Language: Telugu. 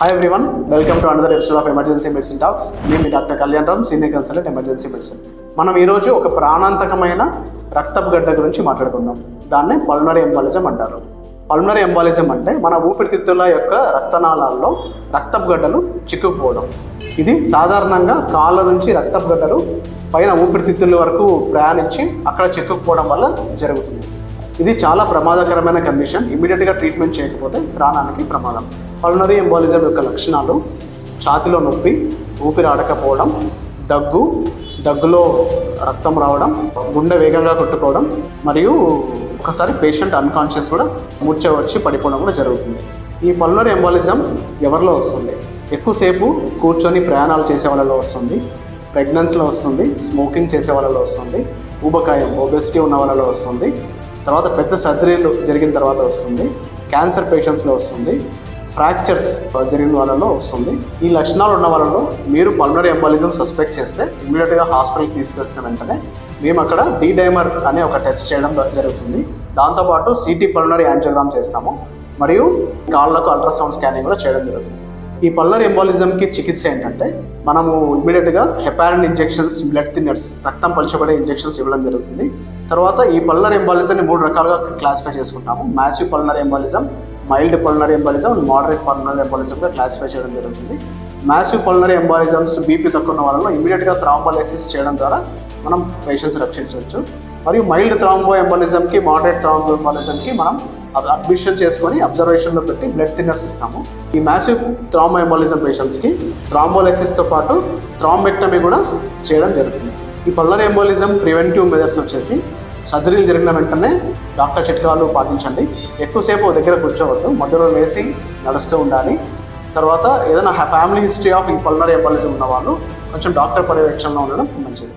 Hi everyone welcome to another episode of emergency medicine talks నేను మీ doctor Kalyan Ram senior consultant emergency medicine మనం ఈరోజు ఒక ప్రాణాంతకమైన రక్తపు గడ్డ గురించి మాట్లాడుకుందాం. దాన్నే పల్మరీ ఎంబాలిజం అంటారు. పల్మరీ ఎంబాలిజం అంటే మన ఊపిరితిత్తుల యొక్క రక్తనాళాల్లో రక్తపు గడ్డలు చిక్కుకుపోవడం. ఇది సాధారణంగా కాళ్ళ నుంచి రక్తపు గడ్డలు పైన ఊపిరితిత్తుల వరకు ప్రయాణించి అక్కడ చిక్కుకుపోవడం వల్ల జరుగుతుంది. ఇది చాలా ప్రమాదకరమైన కండిషన్. ఇమీడియట్గా ట్రీట్మెంట్ చేయకపోతే ప్రాణానికి ప్రమాదం. పల్మనరీ ఎంబాలిజం యొక్క లక్షణాలు ఛాతిలో నొప్పి ఊపిరి ఆడకపోవడం దగ్గు దగ్గులో రక్తం రావడం గుండె వేగంగా కొట్టుకోవడం మరియు ఒకసారి పేషెంట్ అన్కాన్షియస్ కూడా ముచ్చ వచ్చి పడిపోవడం కూడా జరుగుతుంది. ఈ పల్మనరీ ఎంబాలిజం ఎవరిలో వస్తుంది? ఎక్కువసేపు కూర్చొని ప్రయాణాలు చేసే వాళ్ళలో వస్తుంది ప్రెగ్నెన్సీలో వస్తుంది స్మోకింగ్ చేసే వాళ్ళలో వస్తుంది ఊబకాయం ఒబెసిటీ ఉన్న వాళ్ళలో వస్తుంది తర్వాత పెద్ద సర్జరీలు జరిగిన తర్వాత వస్తుంది క్యాన్సర్ పేషెంట్స్లో వస్తుంది ఫ్రాక్చర్స్ జరిగిన వాళ్ళలో వస్తుంది. ఈ లక్షణాలు ఉన్న వాళ్ళలో మీరు పల్మనరీ ఎంబాలిజం సస్పెక్ట్ చేస్తే ఇమీడియట్గా హాస్పిటల్కి తీసుకెళ్తున్న వెంటనే మేము అక్కడ డైమర్ అనే ఒక టెస్ట్ చేయడం జరుగుతుంది. దాంతోపాటు సిటీ పల్మనరీ యాంజియోగ్రామ్ చేస్తాము. మరియు కాళ్ళకు అల్ట్రాసౌండ్ స్కానింగ్ కూడా చేయడం జరుగుతుంది. ఈ పల్నర్ ఎంబాలిజంకి చికిత్స ఏంటంటే మనము ఇమీడియట్గా హెపారిన్ ఇంజెక్షన్స్ బ్లడ్ థిన్నర్స్ రక్తం పలచబడే ఇంజెక్షన్స్ ఇవ్వడం జరుగుతుంది. తర్వాత ఈ పల్నర్ ఎంబాలిజంని మూడు రకాలుగా క్లాసిఫై చేసుకుంటాము. Massive pulmonary embolism mild pulmonary embolism moderate pulmonary ఎంబాలిజంగా classify చేయడం జరుగుతుంది. మ్యాసివ్ పల్నరీ ఎంబాలిజమ్స్ బీపీ తక్కువ ఉన్న వాళ్ళలో ఇమీడియట్గా థ్రాంబోలైసిస్ చేయడం ద్వారా మనం పేషెంట్స్ రక్షించవచ్చు. మరియు మైల్డ్ థ్రాంబో ఎంబాలిజంకి మోడరేట్ థ్రాంబో ఎంబాలిజంకి మనం అడ్మిషన్ చేసుకొని అబ్జర్వేషన్లో పెట్టి బ్లడ్ థిన్నర్స్ ఇస్తాము. ఈ మ్యాసివ్ థ్రాంబో ఎంబాలిజం పేషెంట్స్కి థ్రాంబోలైసిస్తో పాటు థ్రాంబెక్టమీ కూడా చేయడం జరుగుతుంది. ఈ పల్నరీ ఎంబాలిజం ప్రివెంటివ్ మెజర్స్ వచ్చేసి సర్జరీలు జరిగిన వెంటనే డాక్టర్ చిట్కాలు పాటించండి. ఎక్కువసేపు దగ్గర కూర్చోవద్దు. మధ్యలో లేచి నడుస్తూ ఉండాలి. తర్వాత ఏదైనా ఫ్యామిలీ హిస్టరీ ఆఫ్ ఈ పల్నరీ ఎంబాలిజం ఉన్న వాళ్ళు కొంచెం డాక్టర్ పర్యవేక్షణలో ఉండడం మంచిది.